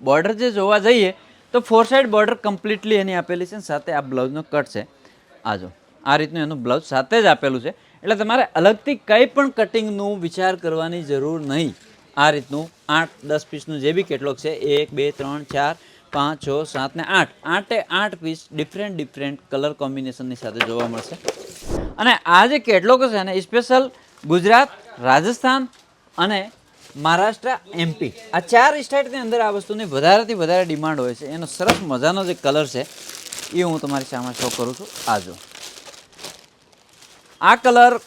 Border જે જોવા જઈએ, તો ફોર સાઈડ બોર્ડર કમ્પ્લીટલી એની આપેલી છે સાથે આ બ્લાઉઝનો કટ છે. આ જો, આ રીતનું એનું બ્લાઉઝ સાથે જ આપેલું છે. એટલે તમારે અલગથી કંઈ પણ કટિંગનું વિચાર કરવાની જરૂર નહીં. આ રીતનું આઠ, દસ પીસનું જે બી કેટલોક છે, એક, બે, ત્રણ, ચાર, પાંચ, છ, સાત ને આઠ, આઠે આઠ પીસ ડિફરન્ટ ડિફરન્ટ કલર કોમ્બિનેશનની સાથે જોવા મળશે. અને આ જે કેટલોક છે ને સ્પેશિયલ ગુજરાત, રાજસ્થાન અને મહારાષ્ટ્ર એમપી આ ચાર સ્ટેટની અંદર આ વસ્તુની વધારેથી વધારે ડિમાન્ડ હોય છે. એનો સરસ મજાનો જે કલર છે, એ હું તમારી સામે શો કરું છું. આ જો આ કલર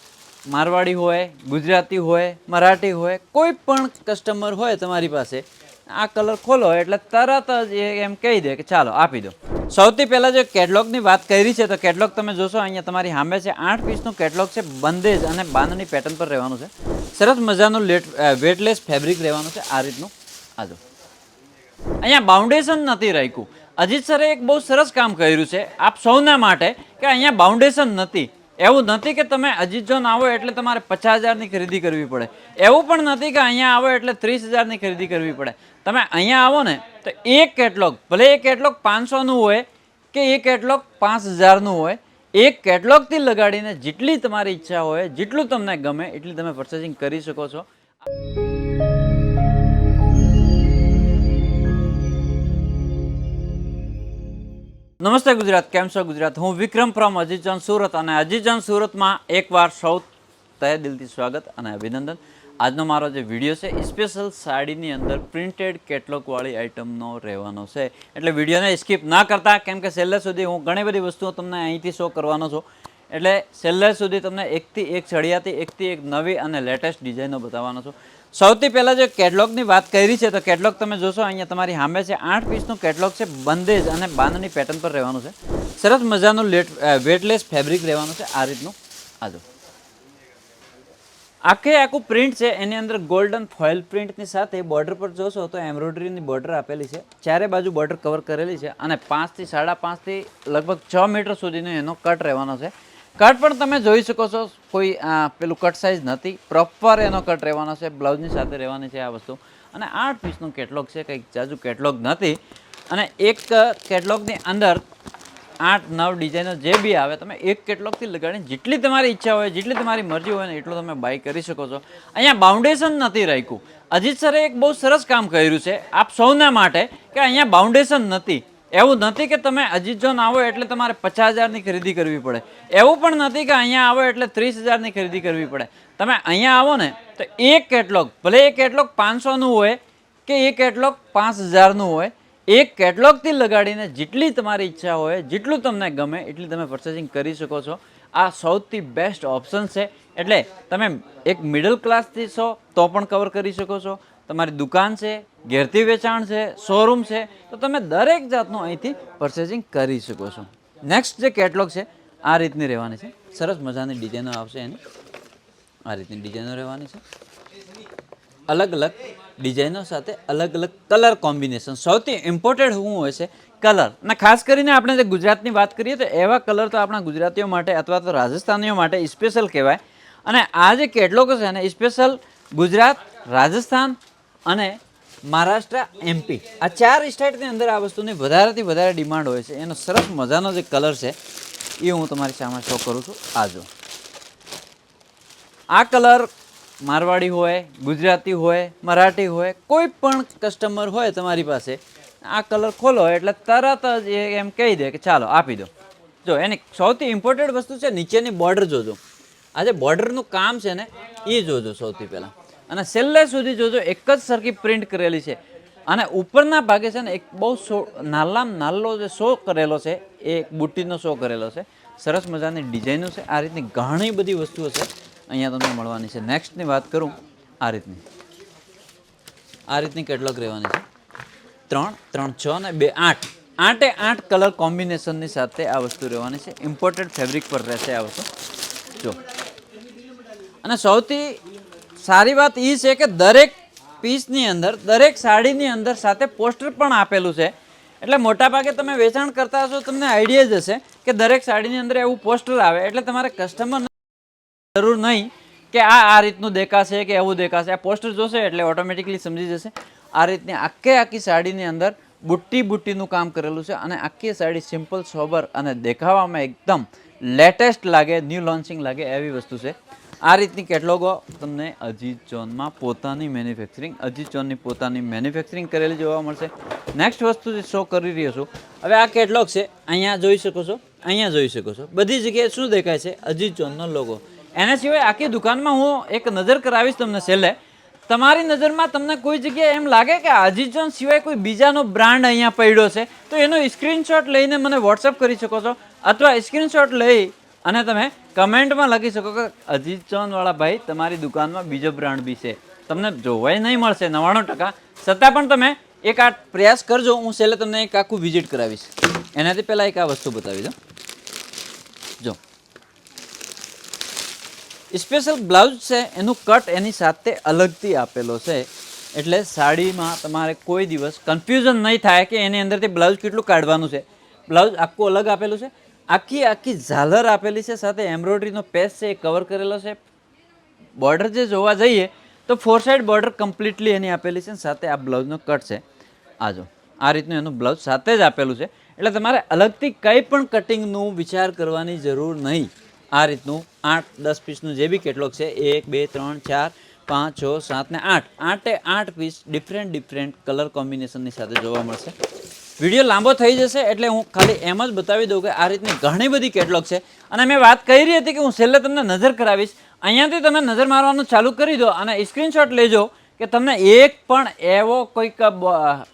મારવાડી હોય, ગુજરાતી હોય, મરાઠી હોય, કોઈ પણ કસ્ટમર હોય તમારી પાસે, આ કલર ખોલો એટલે તરત જ એમ કહી દે કે ચાલો, આપી દો. સૌથી પહેલાં જે કેટલોગની વાત કરી છે, તો કેટલોગ તમે જોશો, અહીંયા તમારી સામે છે, આઠ પીસનું કેટલોગ છે, બંદેજ અને બાંધણી પેટર્ન પર રહેવાનું છે. સરસ મજાનું લેટ વેટલેસ ફેબ્રિક રહેવાનું છે આ રીતનું. આ જો. અહીંયા બાઉન્ડેશન નથી રાખ્યું. અજીત સરે એક બહુ સરસ કામ કર્યું છે. આપ સૌના માટે કે અહીંયા બાઉન્ડેશન નથી. એવું નથી કે તમે અજીતજોન આવો એટલે તમારે પચાસ હજારની ખરીદી કરવી પડે. એવું પણ નથી કે અહીંયા આવો એટલે ત્રીસ હજારની ખરીદી કરવી પડે. તમે અહીંયા આવો ને તો એક કેટલોગ ભલે એ કેટલોગ પાંચસોનું હોય કે એ કેટલોગ પાંચ હજારનું હોય એક કેટલોગથી લગાડીને જેટલી તમારી ઈચ્છા હોય, જેટલું તમને ગમે એટલી તમે પર્ચેસિંગ કરી શકો છો. નમસ્તે ગુજરાત, કેમ છો ગુજરાત? હું વિક્રમ ફ્રોમ અજીજન સુરત અને અજીજન સુરતમાં એકવાર સૌ તહે દિલથી સ્વાગત અને અભિનંદન. આજનો મારો જે વીડિયો છે સ્પેશિયલ સાડીની અંદર પ્રિન્ટેડ કેટલોગવાળી આઇટમનો રહેવાનો છે. એટલે વિડીયોને સ્કીપ ના કરતા, કેમ કે છેલ્લે સુધી હું ઘણી બધી વસ્તુઓ તમને અહીંથી શો કરવાનો છું. એટલે છેલ્લે સુધી તમને એકથી એક ચડિયાતી એકથી એક નવી અને લેટેસ્ટ ડિઝાઇનો બતાવવાનો છું. સૌથી પહેલાં જે કેટલોગની વાત કરી છે, તો કેટલોગ તમે જોશો, અહીંયા તમારી સામે છે, આઠ પીસનું કેટલોગ છે, બંદેજ અને બાંધણી પેટર્ન પર રહેવાનું છે. સરસ મજાનું લેટ વેટલેસ ફેબ્રિક રહેવાનું છે આ રીતનું. આજો આખે આખું પ્રિન્ટ છે, એની અંદર ગોલ્ડન ફોઇલ પ્રિન્ટની સાથે બોર્ડર પર જોશો, તો એમ્બ્રોઇડરીની બોર્ડર આપેલી છે. ચારે બાજુ બોર્ડર કવર કરેલી છે અને પાંચથી, સાડા પાંચથી, લગભગ છ મીટર સુધીનો એનો કટ રહેવાનો છે. કટ પણ તમે જોઈ શકો છો, કોઈ પેલું કટ સાઇઝ નથી. પ્રોપર એનો કટ રહેવાનો છે, બ્લાઉઝની સાથે રહેવાની છે આ વસ્તુ. અને આઠ પીસનું કેટલોગ છે, કંઈક જાજુ કેટલોગ નથી. અને એક કેટલોગની અંદર આઠ, નવ ડિઝાઇનો જે બી આવે, તમે એક કેટલોગથી લગાડીને જેટલી તમારી ઈચ્છા હોય, જેટલી તમારી મરજી હોય ને એટલું તમે બાય કરી શકો છો. અહીંયા બાઉન્ડેશન નથી રાખ્યું. અજીત સરે એક બહુ સરસ કામ કર્યું છે. આપ સૌના માટે કે અહીંયા બાઉન્ડેશન નથી. એવું નથી કે તમે અજીત જોન આવો એટલે તમારે પચાસ હજારની ખરીદી કરવી પડે. એવું પણ નથી કે અહીંયા આવો એટલે ત્રીસ હજારની ખરીદી કરવી પડે. તમે અહીંયા આવો ને તો એક કેટલોગ ભલે એ કેટલોગ પાંચસોનું હોય કે એ કેટલોગ પાંચ હજારનું હોય, એક કેટલોગથી લગાડીને જેટલી તમારી ઈચ્છા હોય, જેટલું તમને ગમે એટલી તમે પર્ચેસિંગ કરી શકો છો. આ સૌથી બેસ્ટ ઓપ્શન છે. એટલે તમે એક મિડલ ક્લાસથી છો તો પણ કવર કરી શકો છો. તમારી દુકાન છે, ઘેરથી વેચાણ છે શોરૂમ છે, તો તમે દરેક જાતનું અહીંથી પરચેસિંગ કરી શકો છો. નેક્સ્ટ જે કેટલોગ છે, આ રીતની રહેવાની છે. સરસ મજાની ડિઝાઇનો આવશે એની. આ રીતની ડિઝાઇનો રહેવાની છે. અલગ અલગ ડિઝાઇનો સાથે અલગ અલગ કલર કોમ્બિનેશન સૌથી ઇમ્પોર્ટેન્ટ શું હોય છે કલર અને ખાસ કરીને આપણે જે ગુજરાતની વાત કરીએ તો એવા કલર તો આપણા ગુજરાતીઓ માટે અથવા તો રાજસ્થાનીઓ માટે સ્પેશિયલ કહેવાય. અને આ જે કેટલોગ છે ને સ્પેશિયલ ગુજરાત, રાજસ્થાન અને મહારાષ્ટ્ર એમપી આ ચાર સ્ટેટની અંદર આ વસ્તુની વધારેથી વધારે ડિમાન્ડ હોય છે. એનો સરસ મજાનો જે કલર છે, એ હું તમારી સામે શો કરું છું આ જો આ કલર મારવાડી હોય, ગુજરાતી હોય, મરાઠી હોય, કોઈ પણ કસ્ટમર હોય તમારી પાસે, આ કલર ખોલો એટલે તરત જ એ એમ કહી દે કે ચાલો આપી દો. જો, એની સૌથી ઇમ્પોર્ટન્ટ વસ્તુ છે, નીચેની બોર્ડર જોજો. આ જે બોર્ડરનું કામ છે ને, એ જોજો સૌથી પહેલાં. અને છેલ્લે સુધી જોજો, એક જ સરખી પ્રિન્ટ કરેલી છે. અને ઉપરના ભાગે છે ને એક બહુ સો નાલામ નાલ્લો જે શો કરેલો છે, એ એક બુટ્ટીનો શો કરેલો છે. સરસ મજાની ડિઝાઇનો છે. આ રીતની ઘણી બધી વસ્તુઓ છે. અહીંયા તમને મળવાની છે. નેક્સ્ટની વાત કરું, આ રીતની. આ રીતની કેટલોક રહેવાની છે. ત્રણ ત્રણ, છ અને બે, આઠ. આઠે આઠ કલર કોમ્બિનેશનની સાથે આ વસ્તુ રહેવાની છે. ઇમ્પોર્ટેડ ફેબ્રિક પર રહેશે આ વસ્તુ. જો. અને સૌથી સારી વાત એ છે કે દરેક પીસની અંદર, દરેક સાડીની અંદર સાથે પોસ્ટર પણ આપેલું છે. એટલે મોટાભાગે તમે વેચાણ કરતા હશો, તમને આઈડિયા જ હશે કે દરેક સાડીની અંદર એવું પોસ્ટર આવે. એટલે તમારે કસ્ટમર જરૂર નહીં કે આ આ રીતનું દેખાશે કે એવું દેખાશે. આ પોસ્ટર જોશે એટલે ઓટોમેટિકલી સમજી જશે. આ રીતની આખે આખી સાડીની અંદર બુટ્ટી બુટ્ટીનું કામ કરેલું છે અને આખી સાડી સિમ્પલ સોબર અને દેખાવામાં એકદમ લેટેસ્ટ લાગે ન્યૂ લોન્ચિંગ લાગે એવી વસ્તુ છે. આ રીતની કેટલોગો તમને અજીત જોનમાં પોતાની મેન્યુફેક્ચરિંગ અજીત જોનની પોતાની મેન્યુફેક્ચરિંગ કરેલી જોવા મળશે. નેક્સ્ટ વસ્તુ જે શો કરી રહ્યો છું, હવે આ કેટલોગ છે, અહીંયા જોઈ શકો છો, અહીંયા જોઈ શકો છો. બધી જગ્યાએ શું દેખાય છે? અજીત જોનનો લોગો એના સિવાય આખી દુકાનમાં હું એક નજર કરાવીશ તમને છેલ્લે. તમારી નજરમાં તમને કોઈ જગ્યાએ એમ લાગે કે અજીત ચોન સિવાય કોઈ બીજાનો બ્રાન્ડ અહીંયા પડ્યો છે, તો એનો સ્ક્રીનશોટ લઈને મને વોટ્સઅપ કરી શકો છો, અથવા સ્ક્રીનશોટ લઈ અને તમે કમેન્ટમાં લખી શકો કે અજીત વાળા ભાઈ, તમારી દુકાનમાં બીજો બ્રાન્ડ બી છે. તમને જોવાય નહીં મળશે, નવ્વાણું ટકા. છતાં પણ તમે એક આ પ્રયાસ કરજો, હું છેલ્લે તમને એક આખું વિઝિટ કરાવીશ. એનાથી પહેલાં એક આ વસ્તુ બતાવી દો જો. સ્પેશિયલ બ્લાઉઝ છે, એનું કટ એની સાથે અલગથી આપેલો છે. એટલે સાડીમાં તમારે કોઈ દિવસ કન્ફ્યુઝન નહીં થાય કે એની અંદરથી બ્લાઉઝ કેટલું કાઢવાનું છે. બ્લાઉઝ આખું અલગ આપેલું છે. આખી આખી ઝાલર આપેલી છે, સાથે એમ્બ્રોઇડરીનો પેસ છે, એ કવર કરેલો છે. બોર્ડર જે જોવા જઈએ, તો ફોર સાઈડ બોર્ડર કમ્પ્લીટલી એની આપેલી છે સાથે આ બ્લાઉઝનો કટ છે. આ જો, આ રીતનું એનું બ્લાઉઝ સાથે જ આપેલું છે. એટલે તમારે અલગથી કંઈ પણ કટિંગનું વિચાર કરવાની જરૂર નહીં. આ રીતનું આઠ, દસ પીસનું જે બી કેટલોક છે, એક, બે, ત્રણ, ચાર, પાંચ, છ, સાત ને આઠ. આઠે આઠ પીસ ડિફરન્ટ ડિફરન્ટ કલર કોમ્બિનેશનની સાથે જોવા મળશે. વીડિયો લાંબો થઈ જશે એટલે હું ખાલી એમ જ બતાવી દઉં કે આ રીતની ઘણી બધી કેટલોગ છે. અને મેં વાત કરી હતી કે હું છેલ્લે તમને નજર કરાવીશ. અહીંયાથી તમે નજર મારવાનું ચાલુ કરી દો અને સ્ક્રીનશોટ લેજો કે તમને એક પણ એવો કોઈક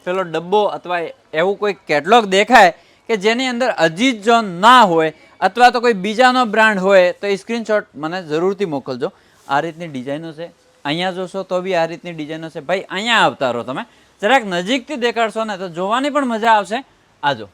પેલો ડબ્બો અથવા એવું કોઈ કેટલોગ દેખાય કે જેની અંદર અજીત જોન ના હોય અથવા તો કોઈ બીજાનો બ્રાન્ડ હોય તો એ સ્ક્રીનશોટ મને જરૂરથી મોકલજો. આ રીતની ડિઝાઇનો છે. અહીંયા જોશો તો બી આ રીતની ડિઝાઇનો છે. ભાઈ, અહીંયા આવતા રહો તમે. જરાક નજીકથી દેખાડશો ને તો જોવાની પણ મજા આવશે. આજો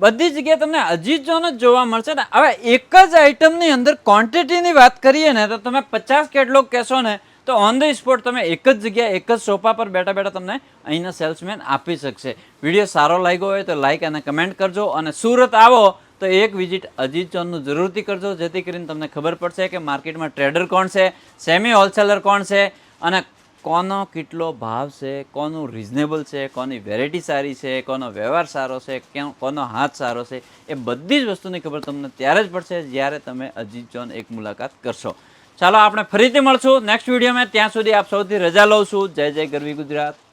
બધી જગ્યાએ તમને અજીત જોન જ જોવા મળશે ને. હવે એક જ આઇટમની અંદર ક્વોન્ટિટીની વાત કરીએ ને, તો તમે પચાસ કેટલોગ કહેશો ને, તો ઓન ધ સ્પોટ તમે એક જ જગ્યાએ, એક જ સોફા પર બેઠા બેઠા તમને અહીંના સેલ્સમેન આપી શકશે. વીડિયો સારો લાગ્યો હોય તો લાઇક અને કમેન્ટ કરજો અને સુરત આવો તો એક વિઝિટ અજીત જોનનું જરૂરથી કરજો, જેથી કરીને તમને ખબર પડશે કે માર્કેટમાં ટ્રેડર કોણ છે સેમી હોલસેલર કોણ છે અને કોનો કેટલો ભાવ છે, કોનું રિઝનેબલ છે, કોની વેરાયટી સારી છે, કોનો વ્યવહાર સારો છે કોનો હાથ સારો છે, એ બધી જ વસ્તુની ખબર તમને ત્યારે જ પડશે જ્યારે તમે અજીત જોન એક મુલાકાત કરશો. ચાલો આપણે ફરીથી મળશું. નેક્સ્ટ વિડીયોમાં ત્યાં સુધી આપ સૌથી રજા લઉં છું. જય જય ગરવી ગુજરાત.